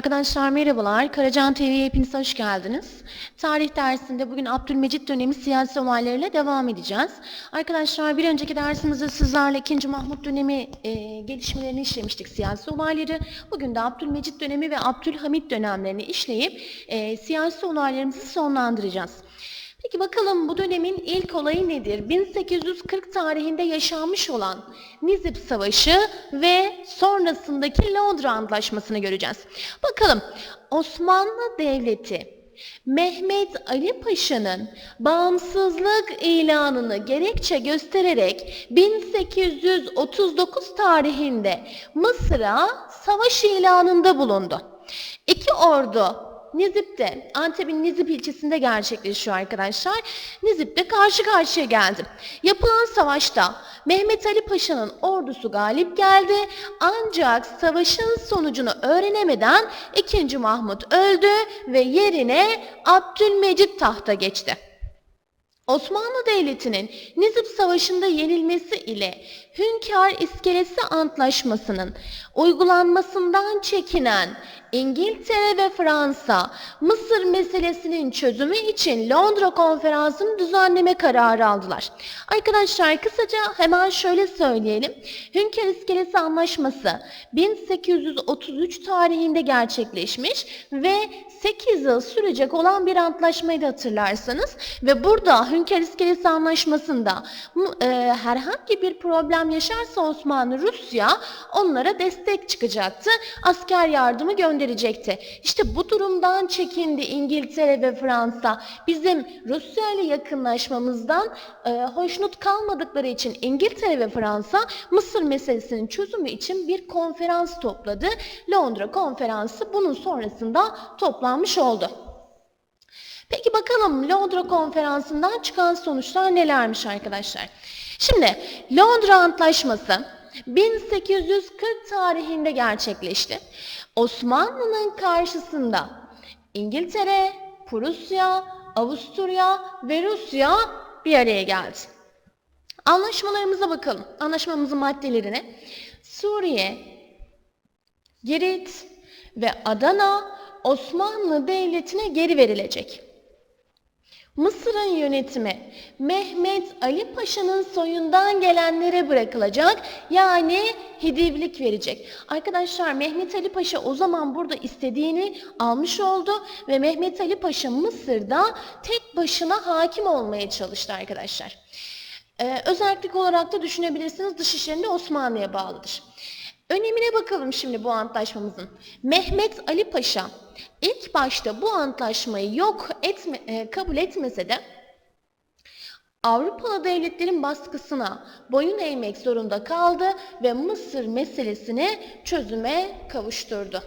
Arkadaşlar merhabalar. Karacan TV'ye hepiniz hoş geldiniz. Tarih dersinde bugün Abdülmecit dönemi siyasi olaylarıyla devam edeceğiz. Arkadaşlar bir önceki dersimizde sizlerle 2. Mahmut dönemi e, gelişmelerini işlemiştik siyasi olayları. Bugün de Abdülmecit dönemi ve Abdülhamit dönemlerini işleyip e, siyasi olaylarımızı sonlandıracağız. Peki bakalım bu dönemin ilk olayı nedir? 1840 tarihinde yaşanmış olan Nizip Savaşı ve sonrasındaki Londra Antlaşması'nı göreceğiz. Bakalım Osmanlı Devleti Mehmet Ali Paşa'nın bağımsızlık ilanını gerekçe göstererek 1839 tarihinde Mısır'a savaş ilanında bulundu. İki ordu Nizip'te, Antep'in Nizip ilçesinde gerçekleşiyor arkadaşlar. Nizip'te karşı karşıya geldi. Yapılan savaşta Mehmet Ali Paşa'nın ordusu galip geldi. Ancak savaşın sonucunu öğrenemeden 2. Mahmut öldü ve yerine Abdülmecit tahta geçti. Osmanlı Devleti'nin Nizip Savaşı'nda yenilmesi ile Hünkar İskelesi Antlaşması'nın uygulanmasından çekinen İngiltere ve Fransa, Mısır meselesinin çözümü için Londra Konferansı'nı düzenleme kararı aldılar. Arkadaşlar kısaca hemen şöyle söyleyelim. Hünkar İskelesi Anlaşması 1833 tarihinde gerçekleşmiş ve 8 yıl sürecek olan bir antlaşmayı da hatırlarsanız ve burada Hünkar İskelesi Anlaşması'nda e, herhangi bir problem yaşarsa Osmanlı Rusya onlara destek çıkacaktı. Asker yardımı gönderecekti. İşte bu durumdan çekindi İngiltere ve Fransa. Bizim Rusya ile yakınlaşmamızdan e, hoşnut kalmadıkları için İngiltere ve Fransa Mısır meselesinin çözümü için bir konferans topladı. Londra konferansı bunun sonrasında toplanmış oldu. Peki bakalım Londra konferansından çıkan sonuçlar nelermiş arkadaşlar? Şimdi Londra Antlaşması 1840 tarihinde gerçekleşti. Osmanlı'nın karşısında İngiltere, Prusya, Avusturya ve Rusya bir araya geldi. Anlaşmalarımıza bakalım. Anlaşmamızın maddelerine. Suriye, Girit ve Adana Osmanlı Devleti'ne geri verilecek. Mısır'ın yönetimi Mehmet Ali Paşa'nın soyundan gelenlere bırakılacak yani hidivlik verecek. Arkadaşlar Mehmet Ali Paşa o zaman burada istediğini almış oldu ve Mehmet Ali Paşa Mısır'da tek başına hakim olmaya çalıştı arkadaşlar. Ee, özellik olarak da düşünebilirsiniz dış Osmanlı'ya bağlıdır. Önemine bakalım şimdi bu antlaşmamızın. Mehmet Ali Paşa ilk başta bu antlaşmayı yok etme, e, kabul etmese de Avrupalı devletlerin baskısına boyun eğmek zorunda kaldı ve Mısır meselesini çözüme kavuşturdu.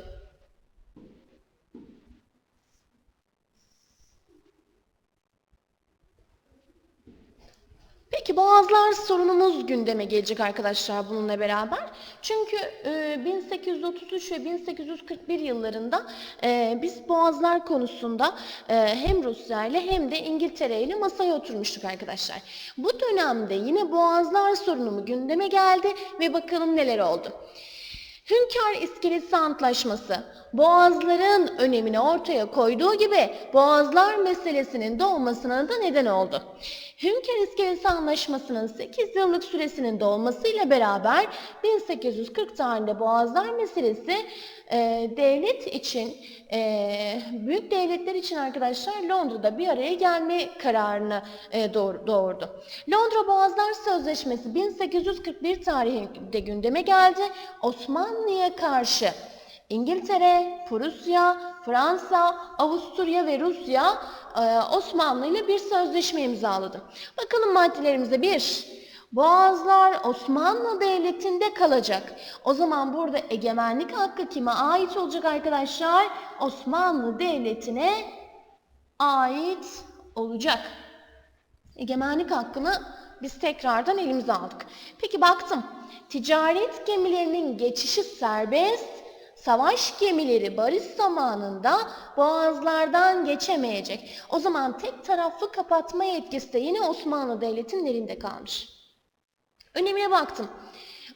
Peki boğazlar sorunumuz gündeme gelecek arkadaşlar bununla beraber. Çünkü e, 1833 ve 1841 yıllarında e, biz boğazlar konusunda e, hem Rusya ile hem de İngiltere ile masaya oturmuştuk arkadaşlar. Bu dönemde yine boğazlar sorunumu gündeme geldi ve bakalım neler oldu. Hünkar İskelesi Antlaşması boğazların önemini ortaya koyduğu gibi boğazlar meselesinin doğmasına da neden oldu. Hünkar İskelesi Anlaşması'nın 8 yıllık süresinin dolmasıyla beraber 1840 tarihinde boğazlar meselesi e, devlet için, e, büyük devletler için arkadaşlar Londra'da bir araya gelme kararını e, doğurdu. Londra Boğazlar Sözleşmesi 1841 tarihinde gündeme geldi. Osmanlı'ya karşı İngiltere, Prusya, Fransa, Avusturya ve Rusya e, Osmanlı ile bir sözleşme imzaladı. Bakalım maddelerimize bir. Boğazlar Osmanlı Devleti'nde kalacak. O zaman burada egemenlik hakkı kime ait olacak arkadaşlar? Osmanlı Devleti'ne ait olacak. Egemenlik hakkını biz tekrardan elimize aldık. Peki baktım. Ticaret gemilerinin geçişi serbest Savaş gemileri barış zamanında boğazlardan geçemeyecek. O zaman tek taraflı kapatma yetkisi de yine Osmanlı Devleti'nin elinde kalmış. Önemine baktım.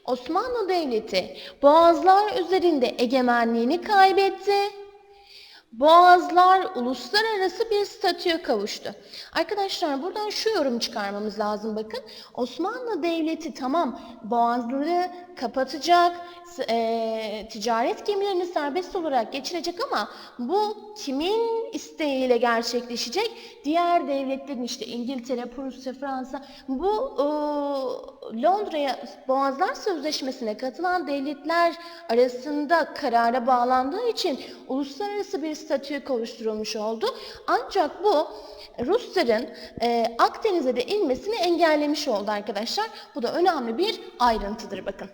Osmanlı Devleti boğazlar üzerinde egemenliğini kaybetti Boğazlar uluslararası bir statüye kavuştu. Arkadaşlar buradan şu yorum çıkarmamız lazım bakın. Osmanlı Devleti tamam boğazları kapatacak, eee, ticaret gemilerini serbest olarak geçirecek ama bu kimin isteğiyle gerçekleşecek? Diğer devletlerin işte İngiltere, Prusya, Fransa bu eee, Londra'ya Boğazlar Sözleşmesi'ne katılan devletler arasında karara bağlandığı için uluslararası bir statüye kavuşturulmuş oldu. Ancak bu Rusların eee, Akdeniz'e de inmesini engellemiş oldu arkadaşlar. Bu da önemli bir ayrıntıdır bakın.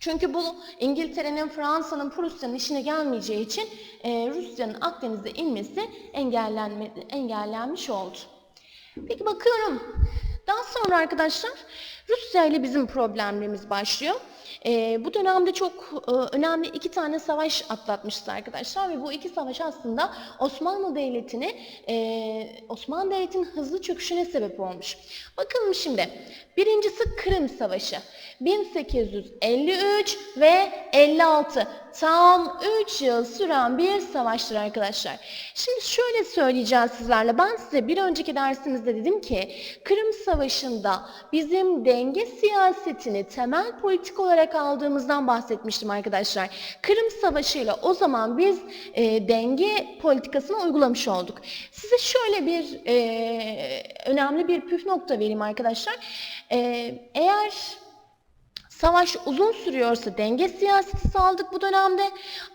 Çünkü bu İngiltere'nin, Fransa'nın, Prusya'nın işine gelmeyeceği için e, Rusya'nın Akdeniz'e inmesi engellenmiş oldu. Peki bakıyorum. Daha sonra arkadaşlar Rusya ile bizim problemlerimiz başlıyor. E, bu dönemde çok e, önemli iki tane savaş atlatmışız arkadaşlar ve bu iki savaş aslında Osmanlı Devleti'ni e, Osmanlı Devleti'nin hızlı çöküşüne sebep olmuş. Bakalım şimdi. Birincisi Kırım Savaşı. 1853 ve 56 tam 3 yıl süren bir savaştır arkadaşlar. Şimdi şöyle söyleyeceğiz sizlerle. Ben size bir önceki dersimizde dedim ki Kırım Savaşı'nda bizim denge siyasetini temel politik olarak aldığımızdan bahsetmiştim arkadaşlar. Kırım Savaşı ile o zaman biz e, denge politikasını uygulamış olduk. Size şöyle bir e, önemli bir püf nokta vereyim arkadaşlar. E, eğer Savaş uzun sürüyorsa denge siyaseti sağladık bu dönemde.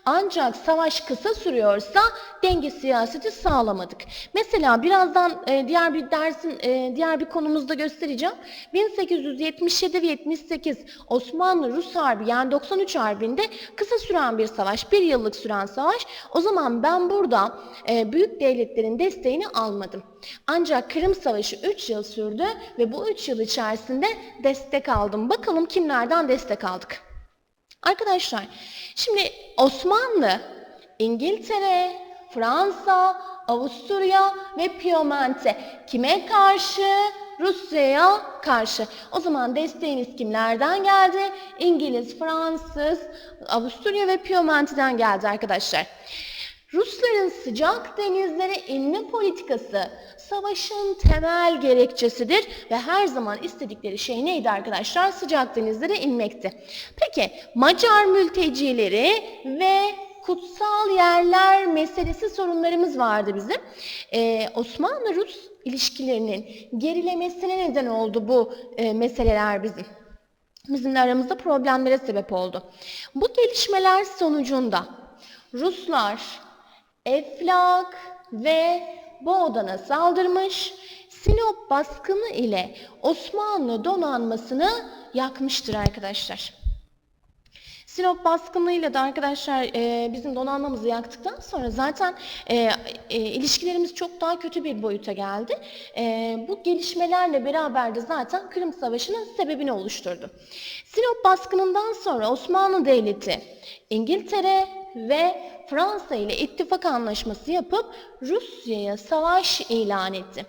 Ancak savaş kısa sürüyorsa denge siyaseti sağlamadık. Mesela birazdan e, diğer bir dersin e, diğer bir konumuzda göstereceğim. 1877 ve 78 Osmanlı-Rus Harbi yani 93 Harbi'nde kısa süren bir savaş, bir yıllık süren savaş. O zaman ben burada e, büyük devletlerin desteğini almadım. Ancak Kırım Savaşı 3 yıl sürdü ve bu 3 yıl içerisinde destek aldım. Bakalım kimlerden destek aldık? Arkadaşlar şimdi Osmanlı, İngiltere, Fransa, Avusturya ve Piemonte kime karşı? Rusya'ya karşı. O zaman desteğiniz kimlerden geldi? İngiliz, Fransız, Avusturya ve Piemonte'den geldi arkadaşlar. Rusların sıcak denizlere inme politikası savaşın temel gerekçesidir ve her zaman istedikleri şey neydi arkadaşlar? Sıcak denizlere inmekti. Peki Macar mültecileri ve kutsal yerler meselesi sorunlarımız vardı bizim. Ee, Osmanlı-Rus ilişkilerinin gerilemesine neden oldu bu e, meseleler bizim bizimle aramızda problemlere sebep oldu. Bu gelişmeler sonucunda Ruslar Eflak ve Boğdan'a saldırmış, Sinop baskını ile Osmanlı donanmasını yakmıştır arkadaşlar. Sinop baskınıyla da arkadaşlar e, bizim donanmamızı yaktıktan sonra zaten e, e, ilişkilerimiz çok daha kötü bir boyuta geldi. E, bu gelişmelerle beraber de zaten Kırım Savaşı'nın sebebini oluşturdu. Sinop baskınından sonra Osmanlı Devleti İngiltere ve Fransa ile ittifak anlaşması yapıp Rusya'ya savaş ilan etti.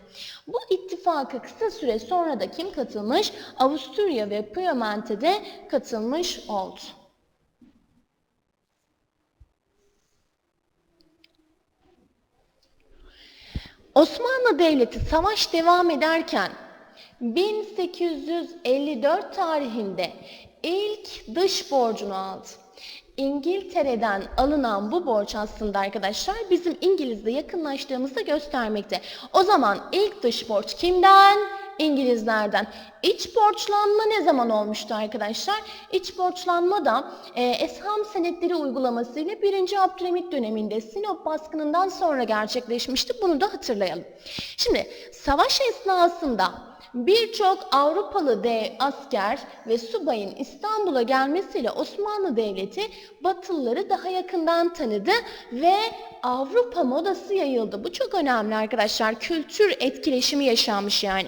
Bu ittifaka kısa süre sonra da kim katılmış? Avusturya ve Piemonte de katılmış oldu. Osmanlı Devleti savaş devam ederken 1854 tarihinde ilk dış borcunu aldı. İngiltere'den alınan bu borç aslında arkadaşlar bizim İngiliz'le yakınlaştığımızda göstermekte. O zaman ilk dış borç kimden? İngilizlerden. İç borçlanma ne zaman olmuştu arkadaşlar? İç borçlanma da e, esham senetleri uygulamasıyla 1. Abdülhamit döneminde Sinop baskınından sonra gerçekleşmişti. Bunu da hatırlayalım. Şimdi savaş esnasında birçok Avrupalı dev asker ve subayın İstanbul'a gelmesiyle Osmanlı Devleti Batılıları daha yakından tanıdı ve Avrupa modası yayıldı. Bu çok önemli arkadaşlar. Kültür etkileşimi yaşanmış yani.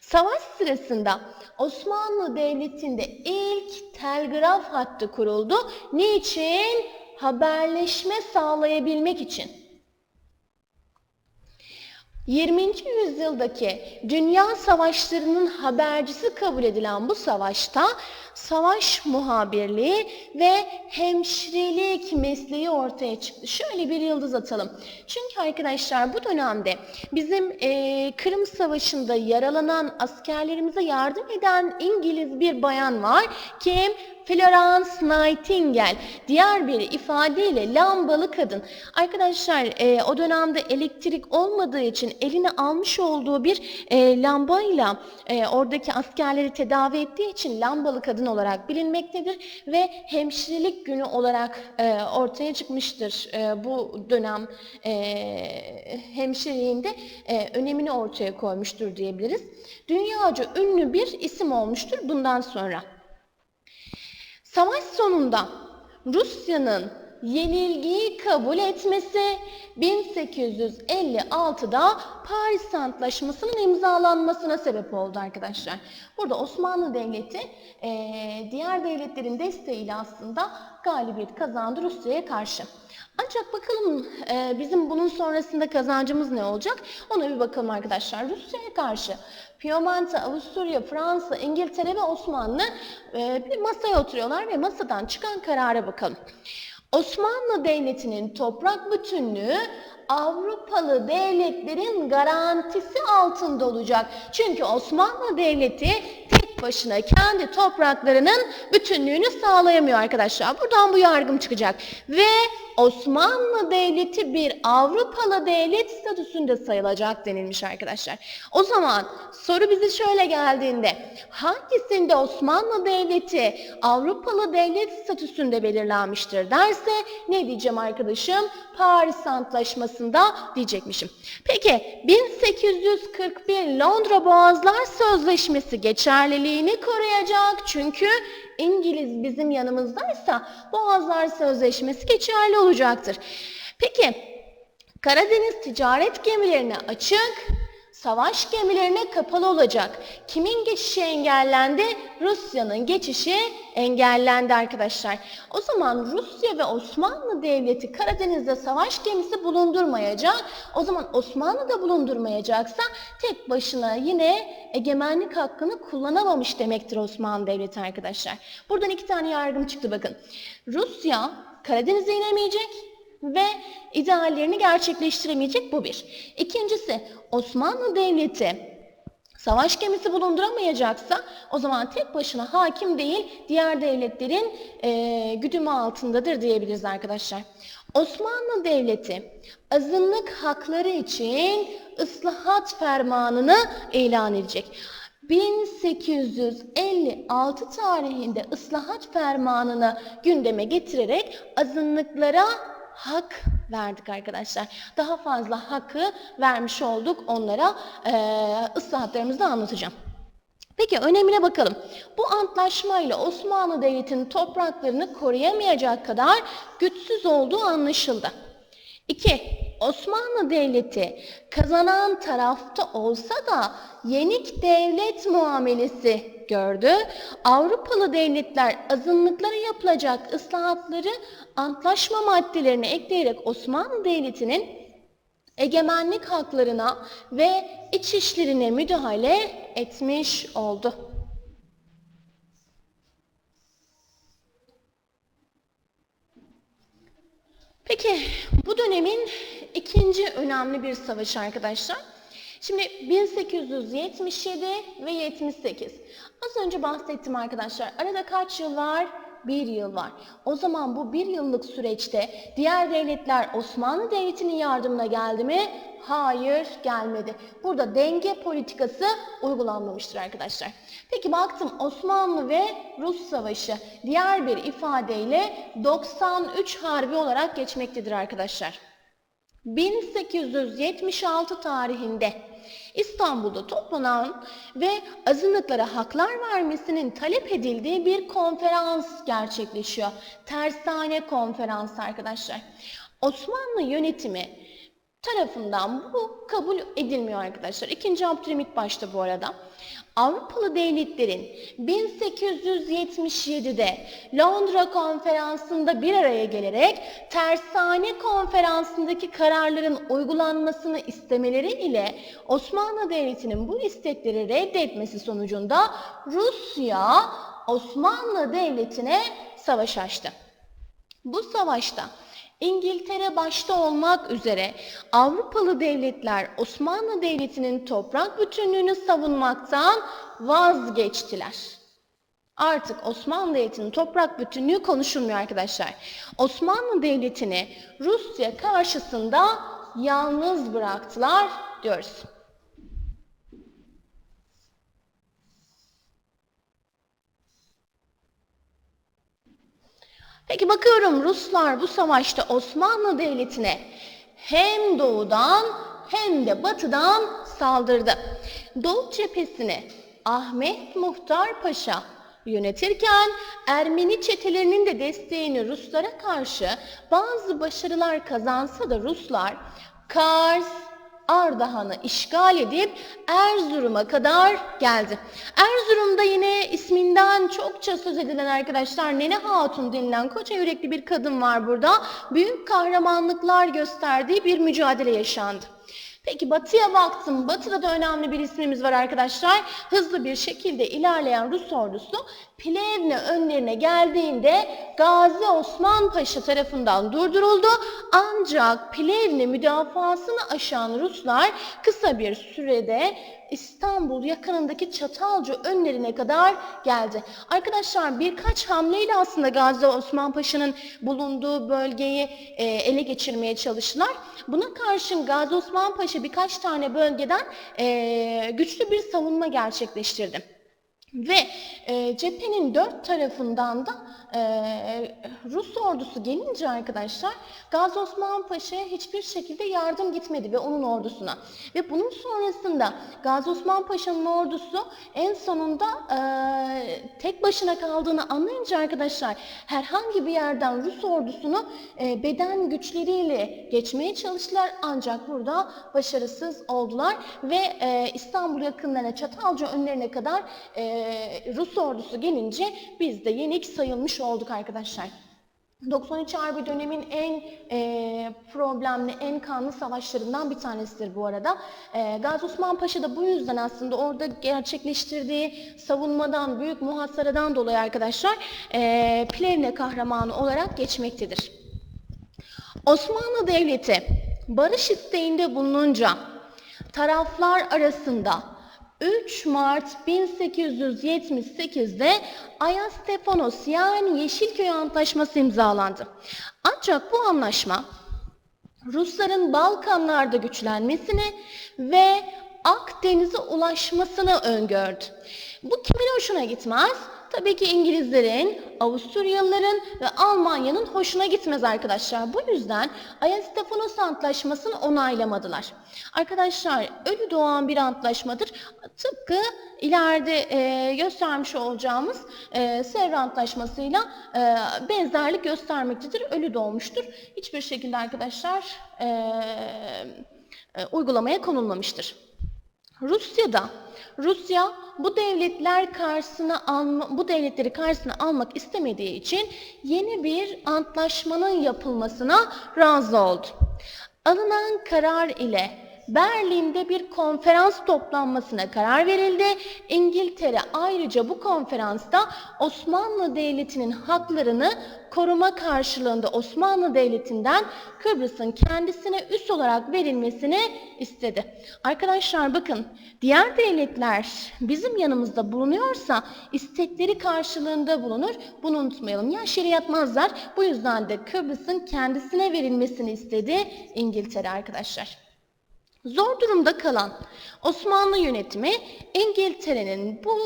Savaş sırasında Osmanlı Devleti'nde ilk telgraf hattı kuruldu. Niçin? Haberleşme sağlayabilmek için. 20. yüzyıldaki dünya savaşlarının habercisi kabul edilen bu savaşta savaş muhabirliği ve hemşirelik mesleği ortaya çıktı. Şöyle bir yıldız atalım. Çünkü arkadaşlar bu dönemde bizim e, Kırım Savaşı'nda yaralanan askerlerimize yardım eden İngiliz bir bayan var. Kim? Florence Nightingale. Diğer bir ifadeyle lambalı kadın. Arkadaşlar e, o dönemde elektrik olmadığı için eline almış olduğu bir e, lambayla e, oradaki askerleri tedavi ettiği için lambalı kadın olarak bilinmektedir ve hemşirelik günü olarak e, ortaya çıkmıştır. E, bu dönem e, hemşireliğinde e, önemini ortaya koymuştur diyebiliriz. Dünyaca ünlü bir isim olmuştur bundan sonra. Savaş sonunda Rusya'nın yenilgiyi kabul etmesi 1856'da Paris Antlaşması'nın imzalanmasına sebep oldu arkadaşlar. Burada Osmanlı Devleti diğer devletlerin desteğiyle aslında galibiyet kazandı Rusya'ya karşı. Ancak bakalım bizim bunun sonrasında kazancımız ne olacak? Ona bir bakalım arkadaşlar. Rusya'ya karşı Piemonte, Avusturya, Fransa, İngiltere ve Osmanlı eee, bir masaya oturuyorlar ve masadan çıkan karara bakalım. Osmanlı Devleti'nin toprak bütünlüğü Avrupalı devletlerin garantisi altında olacak. Çünkü Osmanlı Devleti tek başına kendi topraklarının bütünlüğünü sağlayamıyor arkadaşlar. Buradan bu yargım çıkacak. Ve Osmanlı Devleti bir Avrupalı devlet statüsünde sayılacak denilmiş arkadaşlar. O zaman soru bize şöyle geldiğinde hangisinde Osmanlı Devleti Avrupalı devlet statüsünde belirlenmiştir derse ne diyeceğim arkadaşım? Paris Antlaşması'nda diyecekmişim. Peki 1841 Londra Boğazlar Sözleşmesi geçerliliğini koruyacak çünkü İngiliz bizim yanımızdaysa Boğazlar Sözleşmesi geçerli olacaktır. Peki Karadeniz ticaret gemilerine açık, savaş gemilerine kapalı olacak. Kimin geçişi engellendi? Rusya'nın geçişi engellendi arkadaşlar. O zaman Rusya ve Osmanlı Devleti Karadeniz'de savaş gemisi bulundurmayacak. O zaman Osmanlı da bulundurmayacaksa tek başına yine egemenlik hakkını kullanamamış demektir Osmanlı Devleti arkadaşlar. Buradan iki tane yargım çıktı bakın. Rusya Karadeniz'e inemeyecek ve ideallerini gerçekleştiremeyecek bu bir. İkincisi Osmanlı Devleti savaş gemisi bulunduramayacaksa o zaman tek başına hakim değil diğer devletlerin e, güdümü altındadır diyebiliriz arkadaşlar. Osmanlı Devleti azınlık hakları için ıslahat fermanını ilan edecek. 1856 tarihinde ıslahat fermanını gündeme getirerek azınlıklara hak verdik arkadaşlar. Daha fazla hakkı vermiş olduk onlara eee ıslahatlarımızı anlatacağım. Peki önemine bakalım. Bu antlaşmayla Osmanlı Devleti'nin topraklarını koruyamayacak kadar güçsüz olduğu anlaşıldı. 2. Osmanlı Devleti kazanan tarafta olsa da yenik devlet muamelesi gördü. Avrupalı devletler azınlıklara yapılacak ıslahatları antlaşma maddelerine ekleyerek Osmanlı Devleti'nin egemenlik haklarına ve iç işlerine müdahale etmiş oldu. Peki bu dönemin ikinci önemli bir savaşı arkadaşlar. Şimdi 1877 ve 78. Az önce bahsettim arkadaşlar. Arada kaç yıl var? Bir yıl var. O zaman bu bir yıllık süreçte diğer devletler Osmanlı Devleti'nin yardımına geldi mi? Hayır gelmedi. Burada denge politikası uygulanmamıştır arkadaşlar. Peki baktım Osmanlı ve Rus Savaşı diğer bir ifadeyle 93 Harbi olarak geçmektedir arkadaşlar. 1876 tarihinde İstanbul'da toplanan ve azınlıklara haklar vermesinin talep edildiği bir konferans gerçekleşiyor. Tersane konferansı arkadaşlar. Osmanlı yönetimi tarafından bu kabul edilmiyor arkadaşlar. İkinci Abdülhamit başta bu arada. Avrupalı devletlerin 1877'de Londra konferansında bir araya gelerek Tersane konferansındaki kararların uygulanmasını istemeleri ile Osmanlı Devleti'nin bu istekleri reddetmesi sonucunda Rusya Osmanlı Devleti'ne savaş açtı. Bu savaşta İngiltere başta olmak üzere Avrupalı devletler Osmanlı Devleti'nin toprak bütünlüğünü savunmaktan vazgeçtiler. Artık Osmanlı Devleti'nin toprak bütünlüğü konuşulmuyor arkadaşlar. Osmanlı Devleti'ni Rusya karşısında yalnız bıraktılar diyoruz. Peki bakıyorum Ruslar bu savaşta Osmanlı Devleti'ne hem doğudan hem de batıdan saldırdı. Doğu cephesini Ahmet Muhtar Paşa yönetirken Ermeni çetelerinin de desteğini Ruslara karşı bazı başarılar kazansa da Ruslar Kars, Ardahan'ı işgal edip Erzurum'a kadar geldi. Erzurum'da yine isminden çokça söz edilen arkadaşlar Nene Hatun denilen koca yürekli bir kadın var burada. Büyük kahramanlıklar gösterdiği bir mücadele yaşandı. Peki batıya baktım. Batıda da önemli bir ismimiz var arkadaşlar. Hızlı bir şekilde ilerleyen Rus ordusu Plevne önlerine geldiğinde Gazi Osman Paşa tarafından durduruldu. Ancak Plevne müdafasını aşan Ruslar kısa bir sürede İstanbul yakınındaki Çatalca önlerine kadar geldi. Arkadaşlar birkaç hamleyle aslında Gazi Osman Paşa'nın bulunduğu bölgeyi e, ele geçirmeye çalıştılar. Buna karşın Gazi Osman Paşa birkaç tane bölgeden e, güçlü bir savunma gerçekleştirdi. Ve e, cephenin dört tarafından da e, Rus ordusu gelince arkadaşlar Gazi Osman Paşa'ya hiçbir şekilde yardım gitmedi ve onun ordusuna. Ve bunun sonrasında Gazi Osman Paşa'nın ordusu en sonunda e, tek başına kaldığını anlayınca arkadaşlar herhangi bir yerden Rus ordusunu e, beden güçleriyle geçmeye çalıştılar ancak burada başarısız oldular ve e, İstanbul yakınlarına Çatalca önlerine kadar e, Rus ordusu gelince biz de yenik sayılmış olduk arkadaşlar. 93 Harbi dönemin en e, problemli, en kanlı savaşlarından bir tanesidir bu arada. E, Gazi Osman Paşa da bu yüzden aslında orada gerçekleştirdiği savunmadan, büyük muhasaradan dolayı arkadaşlar e, Plevne kahramanı olarak geçmektedir. Osmanlı Devleti barış isteğinde bulununca taraflar arasında 3 Mart 1878'de Ayastefanos yani Yeşilköy Antlaşması imzalandı. Ancak bu anlaşma Rusların Balkanlarda güçlenmesini ve Akdeniz'e ulaşmasını öngördü. Bu kimin hoşuna gitmez? Tabii ki İngilizlerin, Avusturyalıların ve Almanya'nın hoşuna gitmez arkadaşlar. Bu yüzden Ayastefanos Antlaşması'nı onaylamadılar. Arkadaşlar ölü doğan bir antlaşmadır. Tıpkı ileride e, göstermiş olacağımız e, Sevr Antlaşması'yla e, benzerlik göstermektedir. Ölü doğmuştur. Hiçbir şekilde arkadaşlar e, e, uygulamaya konulmamıştır. Rusya'da Rusya bu devletler karşısına alma, bu devletleri karşısına almak istemediği için yeni bir antlaşmanın yapılmasına razı oldu. Alınan karar ile Berlin'de bir konferans toplanmasına karar verildi. İngiltere ayrıca bu konferansta Osmanlı Devleti'nin haklarını koruma karşılığında Osmanlı Devleti'nden Kıbrıs'ın kendisine üs olarak verilmesini istedi. Arkadaşlar bakın diğer devletler bizim yanımızda bulunuyorsa istekleri karşılığında bulunur. Bunu unutmayalım. Ya yatmazlar. Bu yüzden de Kıbrıs'ın kendisine verilmesini istedi İngiltere arkadaşlar. Zor durumda kalan Osmanlı yönetimi İngiltere'nin bu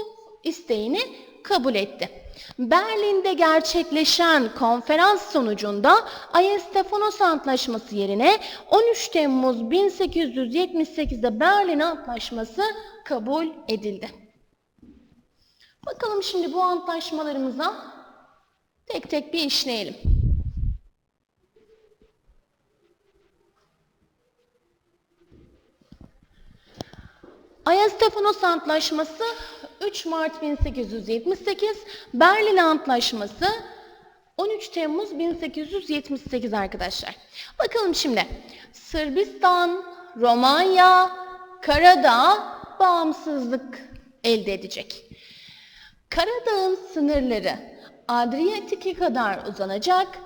isteğini kabul etti. Berlin'de gerçekleşen konferans sonucunda Ayestefanos Antlaşması yerine 13 Temmuz 1878'de Berlin Antlaşması kabul edildi. Bakalım şimdi bu antlaşmalarımıza tek tek bir işleyelim. Ayastefanos Antlaşması 3 Mart 1878, Berlin Antlaşması 13 Temmuz 1878 arkadaşlar. Bakalım şimdi. Sırbistan, Romanya, Karadağ bağımsızlık elde edecek. Karadağ'ın sınırları Adriyatik'e kadar uzanacak.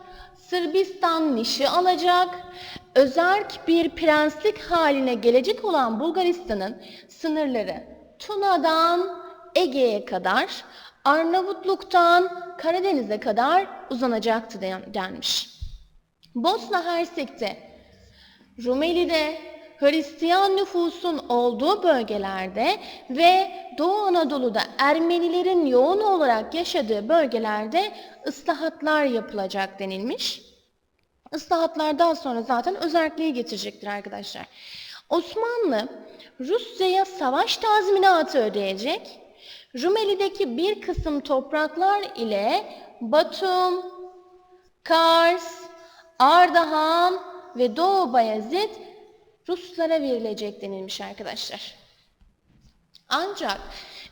Sırbistan nişi alacak. Özerk bir prenslik haline gelecek olan Bulgaristan'ın sınırları Tuna'dan Ege'ye kadar, Arnavutluk'tan Karadeniz'e kadar uzanacaktı den- denmiş. Bosna Hersek'te, Rumeli'de, Hristiyan nüfusun olduğu bölgelerde ve Doğu Anadolu'da Ermenilerin yoğun olarak yaşadığı bölgelerde ıslahatlar yapılacak denilmiş. Islahatlardan sonra zaten özerkliği getirecektir arkadaşlar. Osmanlı Rusya'ya savaş tazminatı ödeyecek. Rumeli'deki bir kısım topraklar ile Batum, Kars, Ardahan ve Doğu Bayezid Ruslara verilecek denilmiş arkadaşlar. Ancak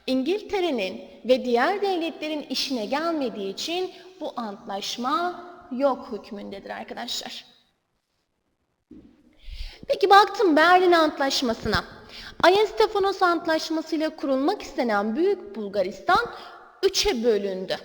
İngiltere'nin ve diğer devletlerin işine gelmediği için bu antlaşma yok hükmündedir arkadaşlar. Peki baktım Berlin Antlaşması'na. Ayastefanos Antlaşması ile kurulmak istenen Büyük Bulgaristan üçe bölündü.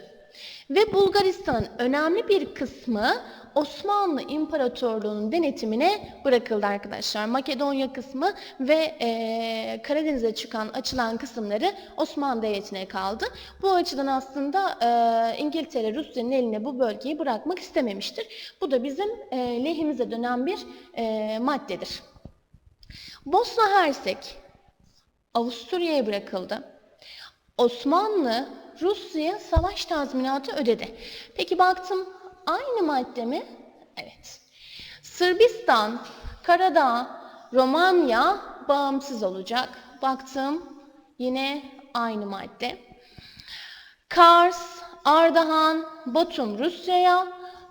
Ve Bulgaristan'ın önemli bir kısmı Osmanlı İmparatorluğu'nun denetimine bırakıldı arkadaşlar. Makedonya kısmı ve eee, Karadeniz'e çıkan açılan kısımları Osmanlı Devleti'ne kaldı. Bu açıdan aslında eee, İngiltere Rusya'nın eline bu bölgeyi bırakmak istememiştir. Bu da bizim eee, lehimize dönen bir eee, maddedir. Bosna Hersek Avusturya'ya bırakıldı. Osmanlı Rusya'ya savaş tazminatı ödedi. Peki baktım aynı madde mi? Evet. Sırbistan, Karadağ, Romanya bağımsız olacak. Baktım yine aynı madde. Kars, Ardahan, Batum Rusya'ya,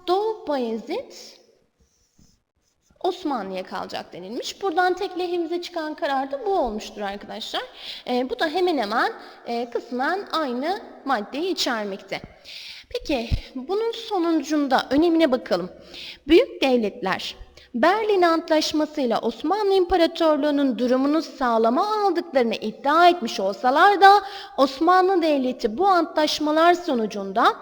Doğu Bayezid Osmanlı'ya kalacak denilmiş. Buradan tek lehimize çıkan karar da bu olmuştur arkadaşlar. Ee, bu da hemen hemen e, kısmen aynı maddeyi içermekte. Peki bunun sonucunda önemine bakalım. Büyük devletler Berlin Antlaşması ile Osmanlı İmparatorluğu'nun durumunu sağlama aldıklarını iddia etmiş olsalar da Osmanlı Devleti bu antlaşmalar sonucunda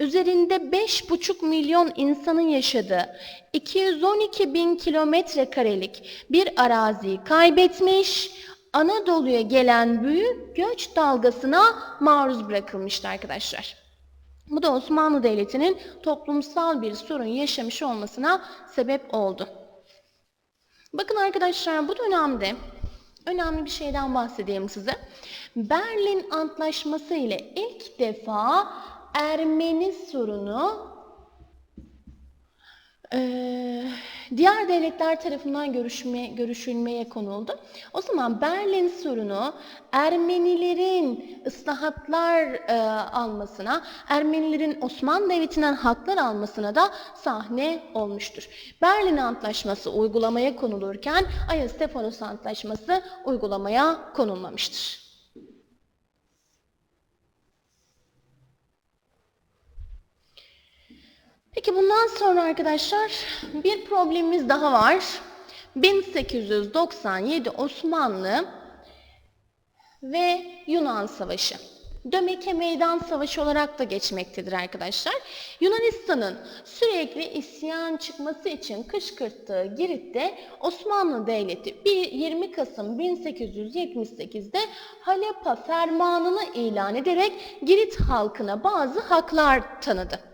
üzerinde 5,5 milyon insanın yaşadığı 212 bin kilometre karelik bir araziyi kaybetmiş, Anadolu'ya gelen büyük göç dalgasına maruz bırakılmıştı arkadaşlar. Bu da Osmanlı Devleti'nin toplumsal bir sorun yaşamış olmasına sebep oldu. Bakın arkadaşlar bu dönemde önemli bir şeyden bahsedeyim size. Berlin Antlaşması ile ilk defa Ermeni sorunu eee, diğer devletler tarafından görüşme, görüşülmeye konuldu. O zaman Berlin sorunu Ermenilerin ıslahatlar eee, almasına, Ermenilerin Osmanlı Devleti'nden haklar almasına da sahne olmuştur. Berlin Antlaşması uygulamaya konulurken Ayastefanos Antlaşması uygulamaya konulmamıştır. Peki bundan sonra arkadaşlar bir problemimiz daha var. 1897 Osmanlı ve Yunan Savaşı. Dömeke Meydan Savaşı olarak da geçmektedir arkadaşlar. Yunanistan'ın sürekli isyan çıkması için kışkırttığı Girit'te Osmanlı Devleti bir 20 Kasım 1878'de Halepa Fermanı'nı ilan ederek Girit halkına bazı haklar tanıdı.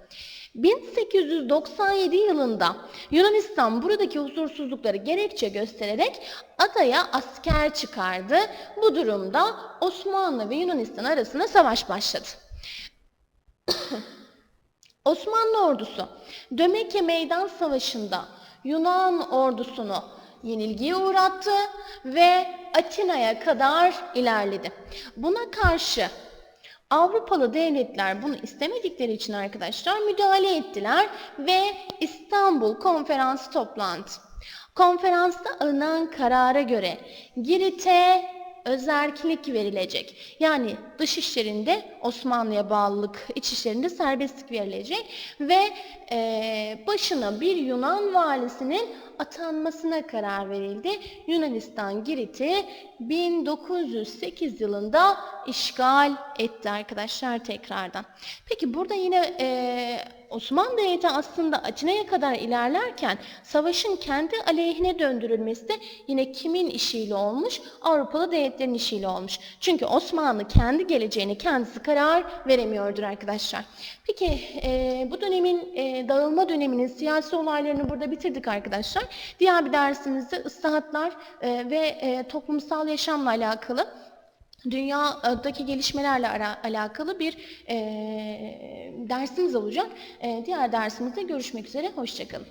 1897 yılında Yunanistan buradaki huzursuzlukları gerekçe göstererek adaya asker çıkardı. Bu durumda Osmanlı ve Yunanistan arasında savaş başladı. Osmanlı ordusu Dömeke Meydan Savaşı'nda Yunan ordusunu yenilgiye uğrattı ve Atina'ya kadar ilerledi. Buna karşı Avrupalı devletler bunu istemedikleri için arkadaşlar müdahale ettiler ve İstanbul Konferansı toplandı. Konferansta alınan karara göre Girit'e özerklik verilecek. Yani dış işlerinde Osmanlı'ya bağlılık, iç işlerinde serbestlik verilecek ve e, başına bir Yunan valisinin atanmasına karar verildi. Yunanistan Girit'i 1908 yılında işgal etti arkadaşlar tekrardan. Peki burada yine e, Osmanlı Devleti aslında Atina'ya kadar ilerlerken savaşın kendi aleyhine döndürülmesi de yine kimin işiyle olmuş? Avrupalı devletlerin işiyle olmuş. Çünkü Osmanlı kendi geleceğine kendisi karar veremiyordur arkadaşlar. Peki e, bu dönemin e, dağılma döneminin siyasi olaylarını burada bitirdik arkadaşlar. Diğer bir dersimizde ıslahatlar e, ve e, toplumsal yaşamla alakalı dünyadaki gelişmelerle ara- alakalı bir e, dersimiz olacak. E, diğer dersimizde görüşmek üzere. Hoşçakalın.